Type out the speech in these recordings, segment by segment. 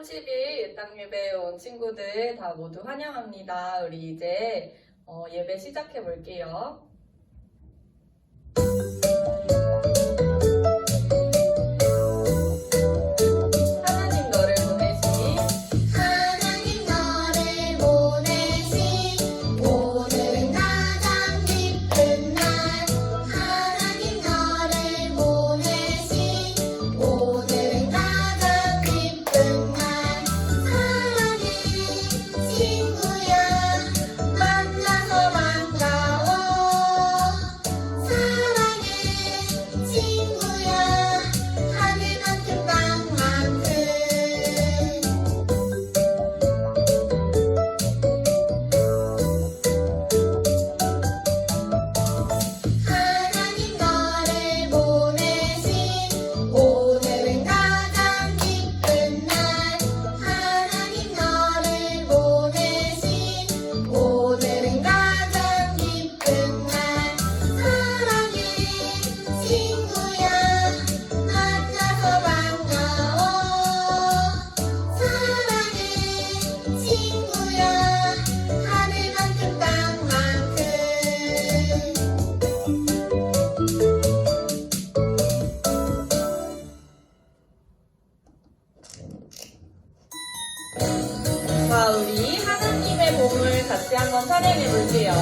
30일 예당 예배 온 친구들 다 모두 환영합니다. 우리 이제 어, 예배 시작해 볼게요. 같이 한번 촬영해 볼게요.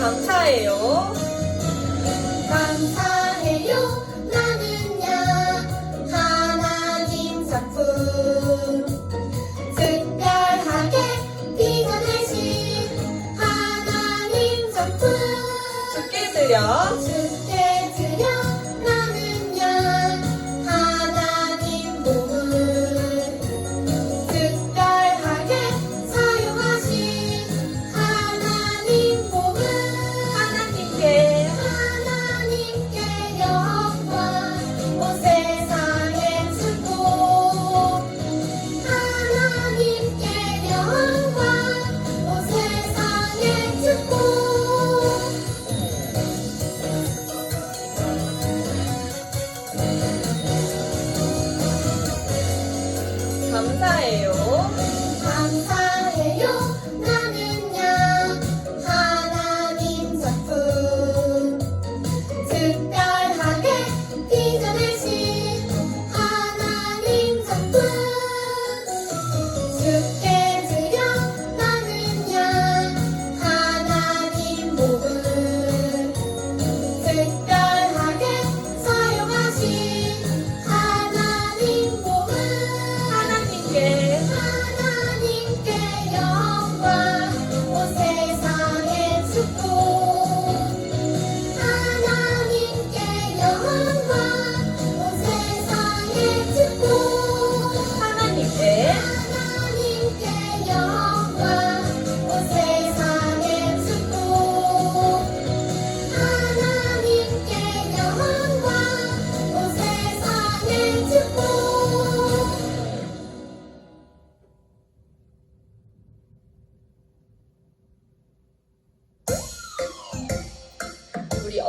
감사해요. 감사해요. 나는요 하나님 작품 특별하게 피어내신 하나님 작품 주께 드려 주께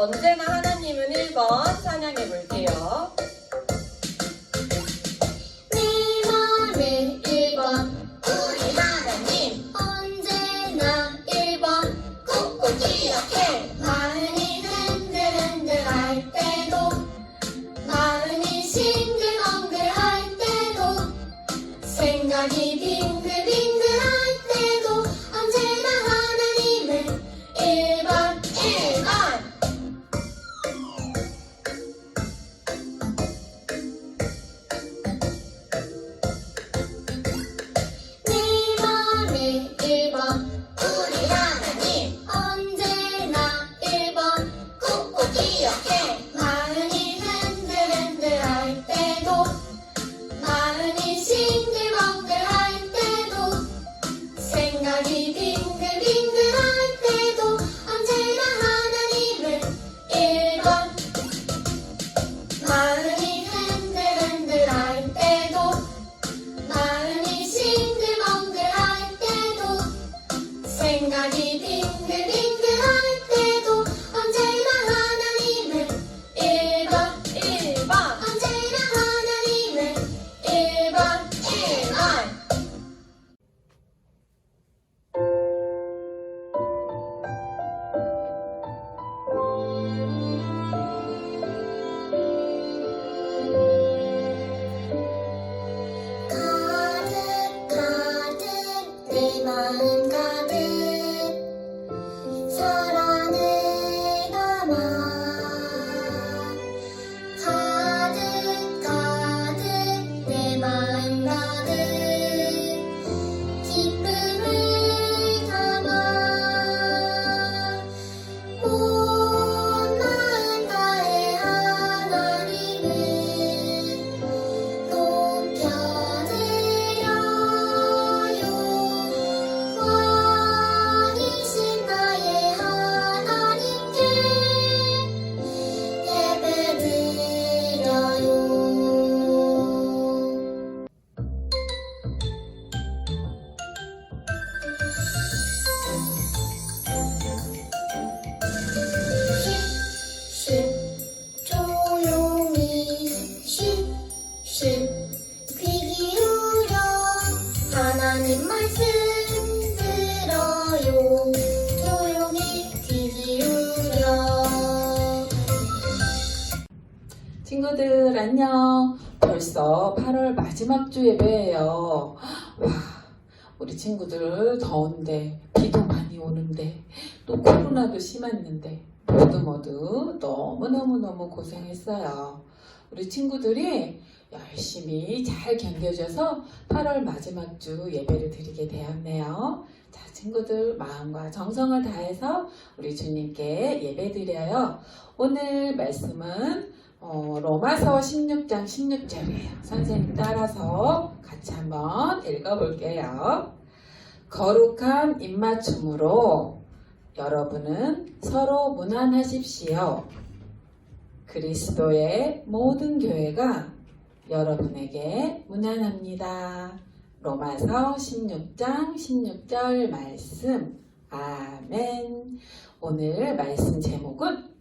언제나 하나님은 1번 찬양해 볼게요. 안녕. 벌써 8월 마지막 주 예배예요. 와, 우리 친구들 더운데, 비도 많이 오는데, 또 코로나도 심했는데, 모두 모두 너무너무너무 고생했어요. 우리 친구들이 열심히 잘 견뎌줘서 8월 마지막 주 예배를 드리게 되었네요. 자, 친구들 마음과 정성을 다해서 우리 주님께 예배 드려요. 오늘 말씀은 어, 로마서 16장 16절이에요. 선생님 따라서 같이 한번 읽어볼게요. 거룩한 입맞춤으로 여러분은 서로 무난하십시오. 그리스도의 모든 교회가 여러분에게 무난합니다. 로마서 16장 16절 말씀. 아멘. 오늘 말씀 제목은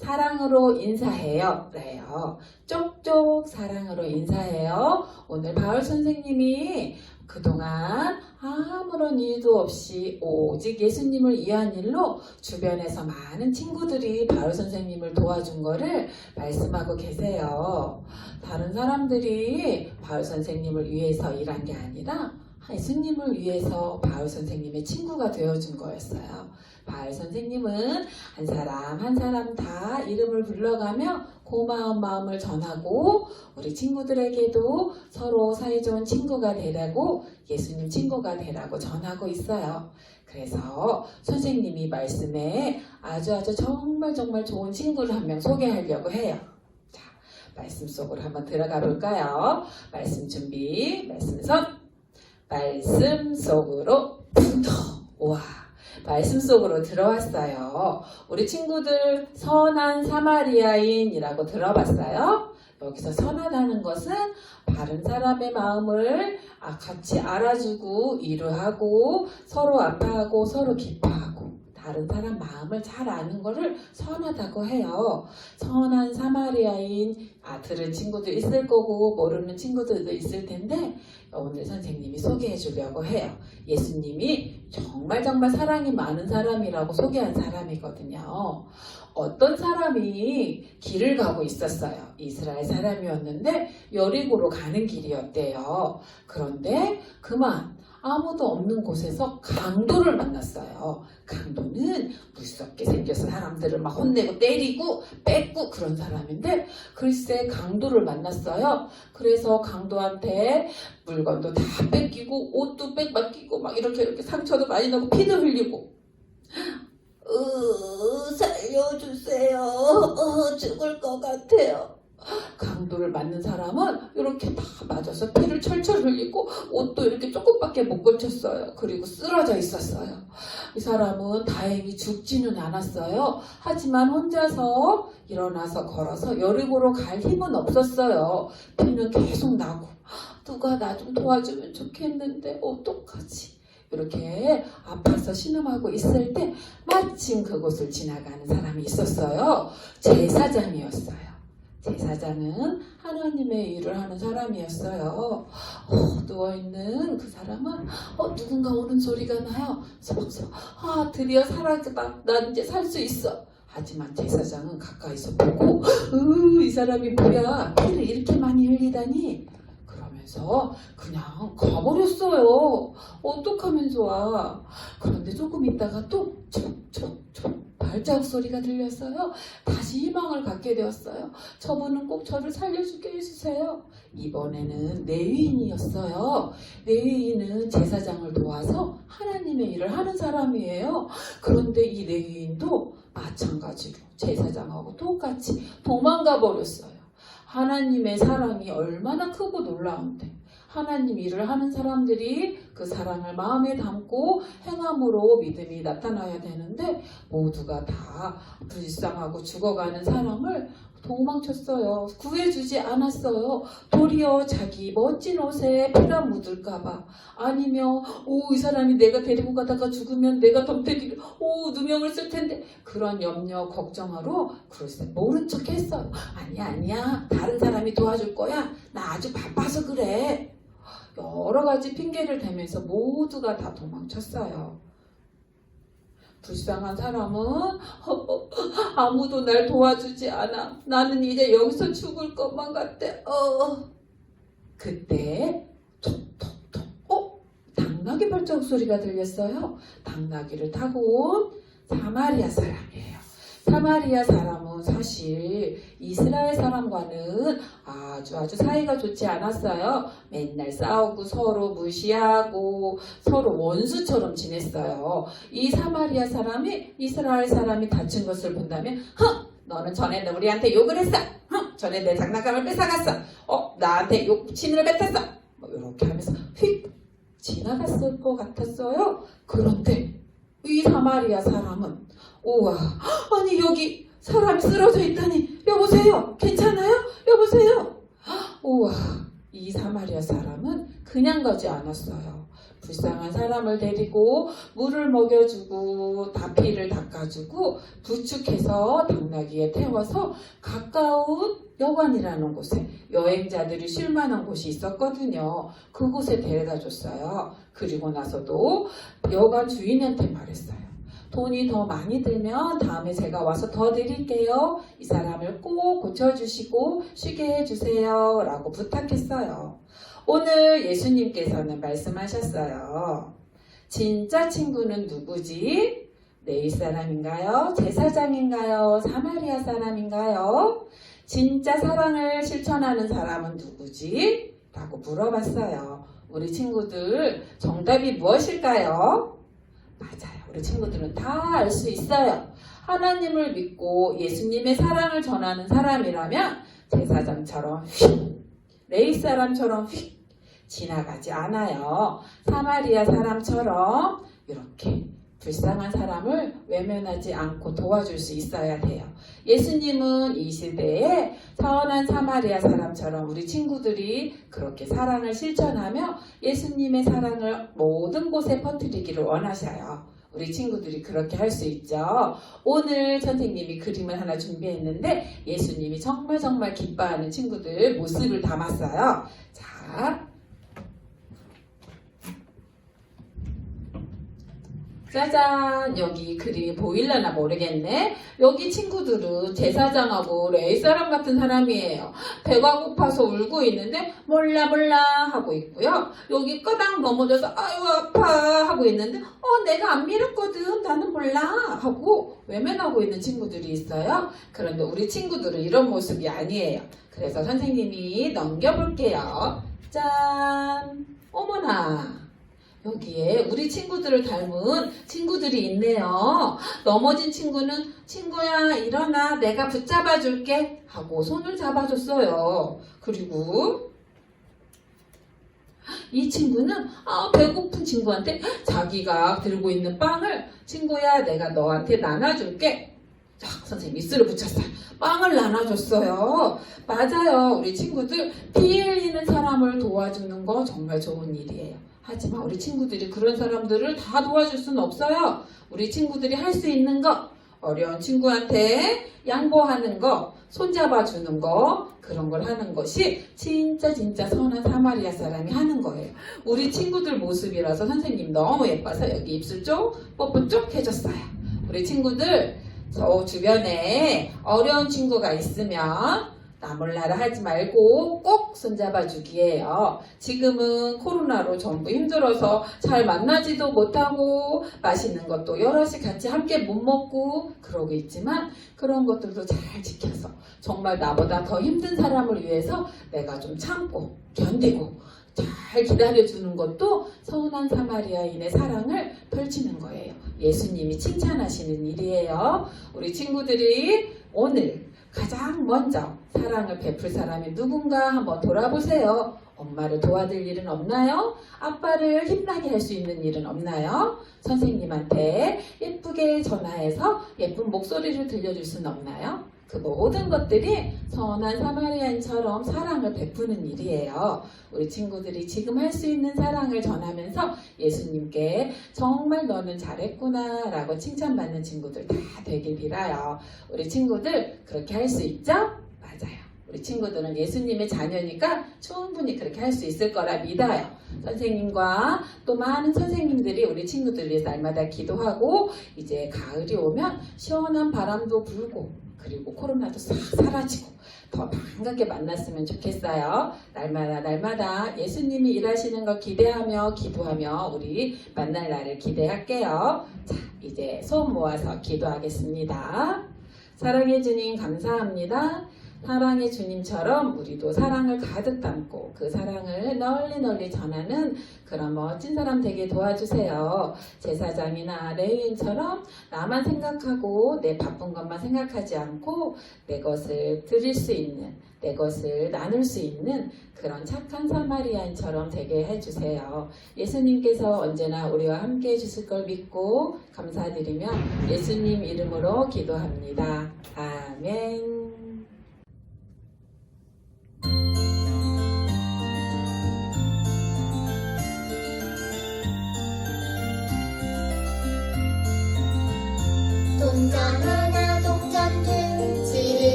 사랑으로 인사해요. 래요. 쪽쪽 사랑으로 인사해요. 오늘 바울 선생님이 그동안 아무런 일도 없이 오직 예수님을 위한 일로 주변에서 많은 친구들이 바울 선생님을 도와준 거를 말씀하고 계세요. 다른 사람들이 바울 선생님을 위해서 일한 게 아니라 예수님을 위해서 바울 선생님의 친구가 되어준 거였어요. 바울 선생님은 한 사람 한 사람 다 이름을 불러가며 고마운 마음을 전하고 우리 친구들에게도 서로 사이좋은 친구가 되라고 예수님 친구가 되라고 전하고 있어요. 그래서 선생님이 말씀에 아주 아주 정말 정말 좋은 친구를 한 명 소개하려고 해요. 자, 말씀 속으로 한번 들어가 볼까요? 말씀 준비, 말씀 선, 말씀 속으로 붕터. 와. 말씀 속으로 들어왔어요. 우리 친구들 선한 사마리아인이라고 들어봤어요? 여기서 선하다는 것은 다른 사람의 마음을 아, 같이 알아주고 이루하고 서로 아파하고 서로 기뻐하고 다른 사람 마음을 잘 아는 것을 선하다고 해요. 선한 사마리아인 아, 들은 친구도 있을 거고 모르는 친구들도 있을 텐데 오늘 선생님이 소개해 주려고 해요. 예수님이 정말 정말 사랑이 많은 사람이라고 소개한 사람이거든요. 어떤 사람이 길을 가고 있었어요. 이스라엘 사람이었는데 여리고로 가는 길이었대요. 그런데 그만 아무도 없는 곳에서 강도를 만났어요. 강도는 무섭게 생겨서 사람들을 막 혼내고 때리고 뺏고 그런 사람인데 글쎄 강도를 만났어요. 그래서 강도한테 물건도 다 뺏기고 옷도 뺏기고 막 이렇게 이렇게 상처도 많이 나고 피도 흘리고 으 살려주세요 어, 죽을 것 같아요 강도를 맞는 사람은 이렇게 다 맞아서 피를 철철 흘리고 옷도 이렇게 조금밖에 못 걸쳤어요 그리고 쓰러져 있었어요 이 사람은 다행히 죽지는 않았어요 하지만 혼자서 일어나서 걸어서 여리고로 갈 힘은 없었어요 피는 계속 나고 누가 나 좀 도와주면 좋겠는데 어떡하지? 이렇게 아파서 신음하고 있을 때 마침 그곳을 지나가는 사람이 있었어요. 제사장이었어요. 제사장은 하나님의 일을 하는 사람이었어요. 어, 누워있는 그 사람은 어, 누군가 오는 소리가 나요. 서박서박 아 드디어 살아있다. 난 이제 살 수 있어. 하지만 제사장은 가까이서 보고 으, 이 사람이 뭐야 피를 이렇게 많이 흘리다니 그러면서 그냥 가버렸어요. 어떡하면서 와. 그런데 조금 있다가 또 촉촉촉 발자국 소리가 들렸어요. 다시 희망을 갖게 되었어요. 저분은 꼭 저를 살려주게 해주세요. 이번에는 레위인이었어요. 레위인은 제사장을 도와서 하나님의 일을 하는 사람이에요. 그런데 이 레위인도 마찬가지로 제사장하고 똑같이 도망가 버렸어요. 하나님의 사랑이 얼마나 크고 놀라운데. 하나님 일을 하는 사람들이 그 사랑을 마음에 담고 행함으로 믿음이 나타나야 되는데 모두가 다 불쌍하고 죽어가는 사람을 도망쳤어요. 구해주지 않았어요. 도리어 자기 멋진 옷에 피가 묻을까봐 아니면 오 이 사람이 내가 데리고 가다가 죽으면 내가 덤태기를 오 누명을 쓸 텐데 그런 염려 걱정하러 글쎄 모른 척 했어요. 아니야 아니야 다른 사람이 도와줄 거야. 나 아주 바빠서 그래. 여러 가지 핑계를 대면서 모두가 다 도망쳤어요. 불쌍한 사람은 아무도 날 도와주지 않아. 나는 이제 여기서 죽을 것만 같대. 어. 그때 톡톡톡 어? 당나귀 발자국 소리가 들렸어요. 당나귀를 타고 온 사마리아 사람이에요. 사마리아 사람은 사실 이스라엘 사람과는 아주 아주 사이가 좋지 않았어요. 맨날 싸우고 서로 무시하고 서로 원수처럼 지냈어요. 이 사마리아 사람이 이스라엘 사람이 다친 것을 본다면 흥! 너는 전에 우리한테 욕을 했어. 흥! 전에 내 장난감을 뺏어갔어. 어, 나한테 욕 신을 뱉었어. 뭐 이렇게 하면서 휙 지나갔을 것 같았어요. 그런데 이 사마리아 사람은 우와 아니 여기 사람이 쓰러져 있다니 여보세요 괜찮아요? 여보세요 우와 이 사마리아 사람은 그냥 가지 않았어요. 불쌍한 사람을 데리고 물을 먹여주고 다피를 닦아주고 부축해서 당나귀에 태워서 가까운 여관이라는 곳에 여행자들이 쉴 만한 곳이 있었거든요. 그곳에 데려다 줬어요. 그리고 나서도 여관 주인한테 말했어요. 돈이 더 많이 들면 다음에 제가 와서 더 드릴게요. 이 사람을 꼭 고쳐주시고 쉬게 해주세요. 라고 부탁했어요. 오늘 예수님께서는 말씀하셨어요. 진짜 친구는 누구지? 네일 사람인가요? 제사장인가요? 사마리아 사람인가요? 진짜 사랑을 실천하는 사람은 누구지? 라고 물어봤어요. 우리 친구들 정답이 무엇일까요? 맞아요. 우리 친구들은 다 알 수 있어요. 하나님을 믿고 예수님의 사랑을 전하는 사람이라면 제사장처럼 휙, 레이 사람처럼 휙 지나가지 않아요. 사마리아 사람처럼 이렇게 불쌍한 사람을 외면하지 않고 도와줄 수 있어야 돼요. 예수님은 이 시대에 선한 사마리아 사람처럼 우리 친구들이 그렇게 사랑을 실천하며 예수님의 사랑을 모든 곳에 퍼뜨리기를 원하셔요. 우리 친구들이 그렇게 할 수 있죠. 오늘 선생님이 그림을 하나 준비했는데 예수님이 정말 정말 기뻐하는 친구들 모습을 담았어요. 자. 짜잔. 여기 그림이 보일려나 모르겠네. 여기 친구들은 제사장하고 레이 사람 같은 사람이에요. 배가 고파서 울고 있는데 몰라 몰라 하고 있고요. 여기 까당 넘어져서 아유 아파 하고 있는데 어 내가 안 밀었거든. 나는 몰라 하고 외면하고 있는 친구들이 있어요. 그런데 우리 친구들은 이런 모습이 아니에요. 그래서 선생님이 넘겨볼게요. 짠. 어머나 여기에 우리 친구들을 닮은 친구들이 있네요. 넘어진 친구는 친구야 일어나 내가 붙잡아 줄게 하고 손을 잡아줬어요. 그리고 이 친구는 아, 배고픈 친구한테 자기가 들고 있는 빵을 친구야 내가 너한테 나눠줄게. 자, 선생님 미스를 붙였어요. 빵을 나눠줬어요. 맞아요. 우리 친구들 피 흘리는 사람을 도와주는 거 정말 좋은 일이에요. 하지만 우리 친구들이 그런 사람들을 다 도와줄 수는 없어요. 우리 친구들이 할 수 있는 거, 어려운 친구한테 양보하는 거, 손잡아 주는 거, 그런 걸 하는 것이 진짜 진짜 선한 사마리아 사람이 하는 거예요. 우리 친구들 모습이라서 선생님 너무 예뻐서 여기 입술 쪽, 뽀뽀 쪽 해줬어요. 우리 친구들 저 주변에 어려운 친구가 있으면 나 몰라라 하지 말고 꼭 손잡아 주기예요. 지금은 코로나로 전부 힘들어서 잘 만나지도 못하고 맛있는 것도 여럿이 같이 함께 못 먹고 그러고 있지만 그런 것들도 잘 지켜서 정말 나보다 더 힘든 사람을 위해서 내가 좀 참고 견디고 잘 기다려주는 것도 서운한 사마리아인의 사랑을 펼치는 거예요. 예수님이 칭찬하시는 일이에요. 우리 친구들이 오늘 가장 먼저 사랑을 베풀 사람이 누군가 한번 돌아보세요. 엄마를 도와줄 일은 없나요? 아빠를 힘나게 할 수 있는 일은 없나요? 선생님한테 예쁘게 전화해서 예쁜 목소리를 들려줄 수는 없나요? 그 모든 것들이 선한 사마리아인처럼 사랑을 베푸는 일이에요. 우리 친구들이 지금 할 수 있는 사랑을 전하면서 예수님께 정말 너는 잘했구나 라고 칭찬받는 친구들 다 되길 빌어요. 우리 친구들 그렇게 할 수 있죠? 맞아요. 우리 친구들은 예수님의 자녀니까 충분히 그렇게 할 수 있을 거라 믿어요. 선생님과 또 많은 선생님들이 우리 친구들 위해서 날마다 기도하고 이제 가을이 오면 시원한 바람도 불고 그리고 코로나도 싹 사라지고 더 반갑게 만났으면 좋겠어요. 날마다 날마다 예수님이 일하시는 거 기대하며 기도하며 우리 만날 날을 기대할게요. 자, 이제 손 모아서 기도하겠습니다. 사랑해 주님 감사합니다. 사랑의 주님처럼 우리도 사랑을 가득 담고 그 사랑을 널리 널리 전하는 그런 멋진 사람 되게 도와주세요. 제사장이나 레위인처럼 나만 생각하고 내 바쁜 것만 생각하지 않고 내 것을 드릴 수 있는 내 것을 나눌 수 있는 그런 착한 사마리안처럼 되게 해주세요. 예수님께서 언제나 우리와 함께 해주실 걸 믿고 감사드리며 예수님 이름으로 기도합니다. 아멘.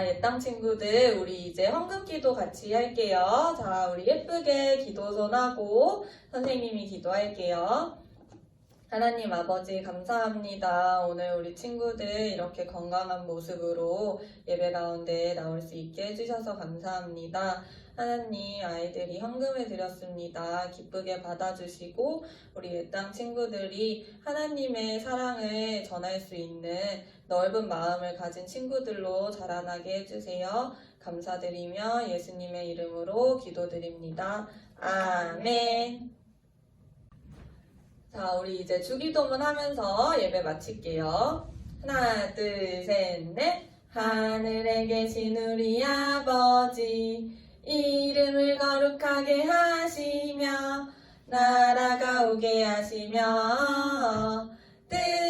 자, 옛땅 친구들, 우리 이제 헌금 기도 같이 할게요. 자, 우리 예쁘게 기도선하고 선생님이 기도할게요. 하나님 아버지 감사합니다. 오늘 우리 친구들 이렇게 건강한 모습으로 예배 가운데 나올 수 있게 해주셔서 감사합니다. 하나님 아이들이 헌금을 드렸습니다. 기쁘게 받아주시고 우리 옛땅 친구들이 하나님의 사랑을 전할 수 있는 넓은 마음을 가진 친구들로 자라나게 해주세요. 감사드리며 예수님의 이름으로 기도드립니다. 아멘. 자, 우리 이제 주기도문 하면서 예배 마칠게요. 하나, 둘, 셋, 넷. 하늘에 계신 우리 아버지, 이름을 거룩하게 하시며, 나라가 오게 하시며, 뜻이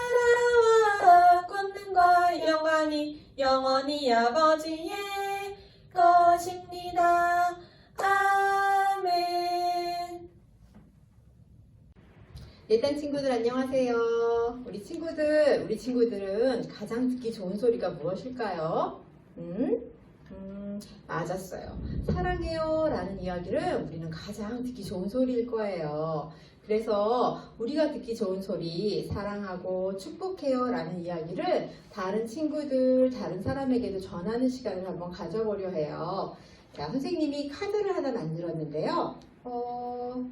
영광이 영원히 아버지의 것입니다. 아멘. 일단 친구들 안녕하세요. 우리 친구들, 우리 친구들은 가장 듣기 좋은 소리가 무엇일까요? 음? 음, 맞았어요. 사랑해요 라는 이야기를 우리는 가장 듣기 좋은 소리일 거예요. 그래서 우리가 듣기 좋은 소리, 사랑하고 축복해요 라는 이야기를 다른 친구들, 다른 사람에게도 전하는 시간을 한번 가져보려 해요. 자, 선생님이 카드를 하나 만들었는데요. 어,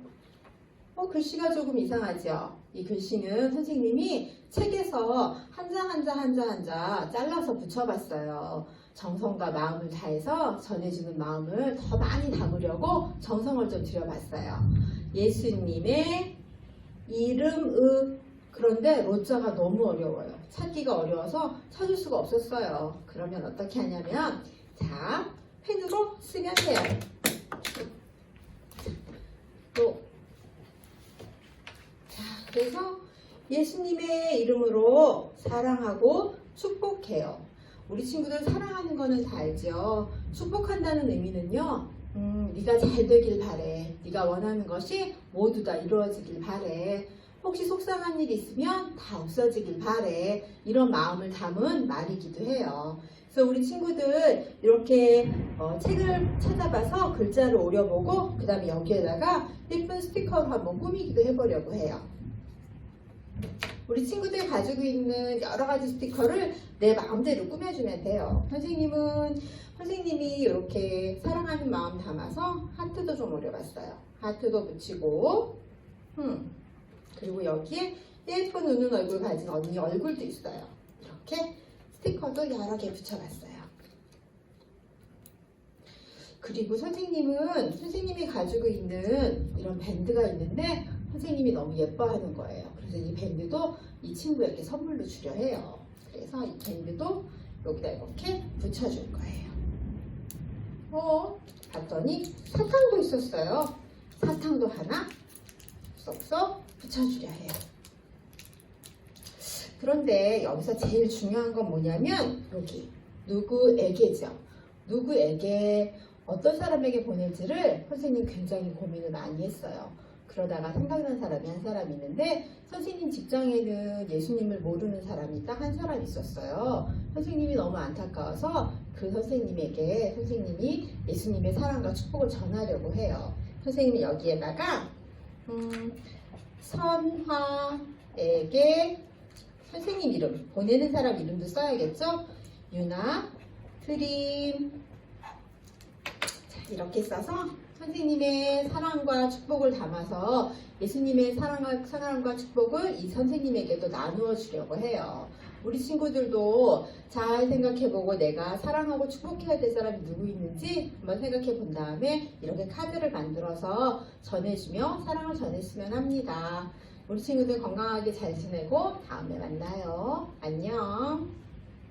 어, 글씨가 조금 이상하죠? 이 글씨는 선생님이 책에서 한자한자한자한자 잘라서 붙여봤어요. 정성과 마음을 다해서 전해주는 마음을 더 많이 담으려고 정성을 좀 들여봤어요. 예수님의 이름의 그런데 로자가 너무 어려워요. 찾기가 어려워서 찾을 수가 없었어요. 그러면 어떻게 하냐면 자 펜으로 쓰면 돼요. 또 그래서 예수님의 이름으로 사랑하고 축복해요. 우리 친구들 사랑하는 거는 다 알죠. 축복한다는 의미는요. 음, 네가 잘 되길 바래. 네가 원하는 것이 모두 다 이루어지길 바래. 혹시 속상한 일 있으면 다 없어지길 바래. 이런 마음을 담은 말이기도 해요. 그래서 우리 친구들 이렇게 어, 책을 찾아봐서 글자를 오려보고 그 다음에 여기에다가 예쁜 스티커로 한번 꾸미기도 해보려고 해요. 우리 친구들이 가지고 있는 여러 가지 스티커를 내 마음대로 꾸며주면 돼요. 선생님은 선생님이 이렇게 사랑하는 마음 담아서 하트도 좀 오려봤어요. 하트도 붙이고, 음, 그리고 여기에 예쁜 우는 얼굴 가진 언니 얼굴도 있어요. 이렇게 스티커도 여러 개 붙여봤어요. 그리고 선생님은 선생님이 가지고 있는 이런 밴드가 있는데 선생님이 너무 예뻐하는 거예요. 그래서 이 밴드도 이 친구에게 선물로 주려 해요. 그래서 이 밴드도 여기다 이렇게 붙여줄 거예요. 어, 봤더니 사탕도 있었어요. 사탕도 하나 쏙쏙 붙여주려 해요. 그런데 여기서 제일 중요한 건 뭐냐면 여기 누구에게죠. 누구에게 어떤 사람에게 보낼지를 선생님 굉장히 고민을 많이 했어요. 그러다가 생각난 사람이 한 사람이 있는데 선생님 직장에는 예수님을 모르는 사람이 딱 한 사람 있었어요. 선생님이 너무 안타까워서 그 선생님에게 선생님이 예수님의 사랑과 축복을 전하려고 해요. 선생님이 여기에다가 음, 선화에게 선생님 이름 보내는 사람 이름도 써야겠죠? 유나, 트림 자, 이렇게 써서 선생님의 사랑과 축복을 담아서 예수님의 사랑과, 사랑과 축복을 이 선생님에게도 나누어 주려고 해요. 우리 친구들도 잘 생각해보고 내가 사랑하고 축복해야 될 사람이 누구 있는지 한번 생각해 본 다음에 이렇게 카드를 만들어서 전해주며 사랑을 전했으면 합니다. 우리 친구들 건강하게 잘 지내고 다음에 만나요. 안녕.